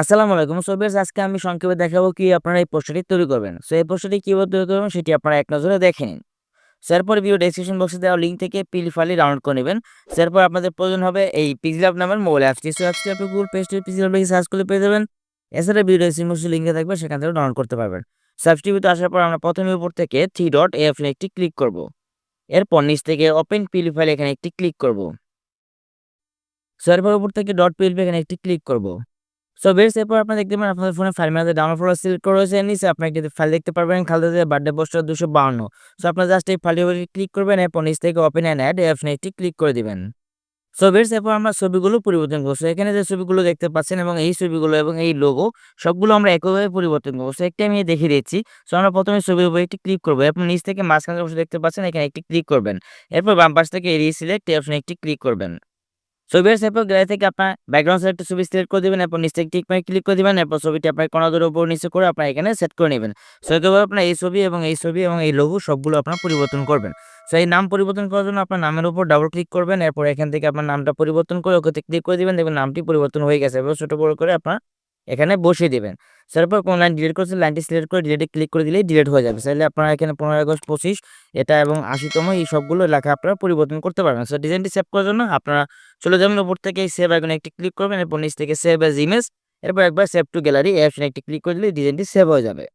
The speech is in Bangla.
আসসালামু আলাইকুম। সো আজকে আমি সংক্ষেপে দেখাবো কি আপনারা এই পোস্টারটি তৈরি করবেন। সো এই পোস্টারটি কীভাবে তৈরি করবেন সেটি আপনারা এক নজরে দেখে নিন। এরপর ভিডিও ডেসক্রিপশন বক্সে দেওয়া লিঙ্ক থেকে পিল ফাইলটি ডাউনলোড করে নেবেন। এরপর আপনাদের প্রয়োজন হবে এই পিক্সেলab নামের মোবাইল অ্যাপটি সো অ্যাপসটি আপনি গুগল প্লে স্টোরে সার্চ করলে পেয়ে যাবেন। এছাড়া ভিডিও ডেসক্রিপশন বক্সে লিঙ্কে থাকবে, সেখান থেকে ডাউনলোড করতে পারবেন। সো অ্যাপসটির আসার পর আমরা প্রথমে উপর থেকে থ্রি ডট অপশনে একটি ক্লিক করব। এরপর নিচ থেকে ওপেন পিএল ফাইল এখানে একটি ক্লিক করব। সো এরপর উপর থেকে ডট পিএলপি এখানে একটি ক্লিক করব। সো ভিউয়ার্স এরপর আপনারা দেখতে পাবেন আপনাদের ফোনে file manager download folder select করা রয়েছে। নিচে আপনি একটি ফাইল দেখতে পারবেন, খালেদা জিয়ার বার্থডে পোস্টার 252 সো আপনারা জাস্ট এই ফাইলটির উপরে ক্লিক করবেন, এরপর নিচ থেকে ওপেন অ্যান্ড অ্যাড এই অপশনে একটি ক্লিক করে দিবেন। সো ভিউয়ার্স এরপর আমরা ছবিগুলো পরিবর্তন করব। এখানে যে ছবিগুলো দেখতে পাচ্ছেন এবং এই ছবিগুলো এবং এই লোগো সবগুলো আমরা একইভাবে পরিবর্তন করব সো একটি আমি দেখিয়ে দিচ্ছি। সো আমরা প্রথমে ছবির উপরে একটি ক্লিক করব এরপর নিচ থেকে মাঝখানে অংশ দেখতে পাচ্ছেন, এখানে একটি ক্লিক করবেন। এরপর বাম পাশ থেকে এরিয়া সিলেক্ট এই অপশনে একটি ক্লিক করবেন। ভিউয়ার্স এরপর গ্যালারি থেকে আপনার ব্যাকগ্রাউন্ড সেট ছবি সিলেক্ট করে দেবেন, এরপর নিচে টিক মার্ক ক্লিক করে দেবেন, এরপর ছবিটি আপনার কোনাদের উপর নিচে করে আপনার এখানে সেট করে নেবেন। সো একইভাবে আপনার এই ছবি এবং এই ছবি এবং এই লঘু সবগুলো আপনার পরিবর্তন করবেন। সো এই নাম পরিবর্তন করার জন্য আপনার নামের উপর ডাবল ক্লিক করবেন, এরপর এখান থেকে আপনার নামটা পরিবর্তন করে ওকে ক্লিক করে দেবেন, দেখবেন নামটি পরিবর্তন হয়ে গেছে এবার ছোটো বড় করে আপনার এখানে বসিয়ে দেবেন স্যার পর কোন লাইন ডিলিট করছে লাইনটি সিলেক্ট করে ডিলেটে ক্লিক করে দিলেই ডিলেট হয়ে যাবে। তাহলে আপনারা এখানে 15 আগস্ট 25 এটা এবং আশিতম এই সবগুলো লেখা আপনারা পরিবর্তন করতে পারবেন। সো ডিজাইনটি সেভ করার জন্য আপনারা চলে যাবেন উপর থেকে সেভ আইকনে একটি ক্লিক করবেন, এরপর নিচ থেকে সেভ অ্যাজ ইমেজ এরপর একবার সেভ টু গ্যালারি এই অপশনে একটি ক্লিক করে দিলে ডিজাইনটি সেভ হয়ে যাবে।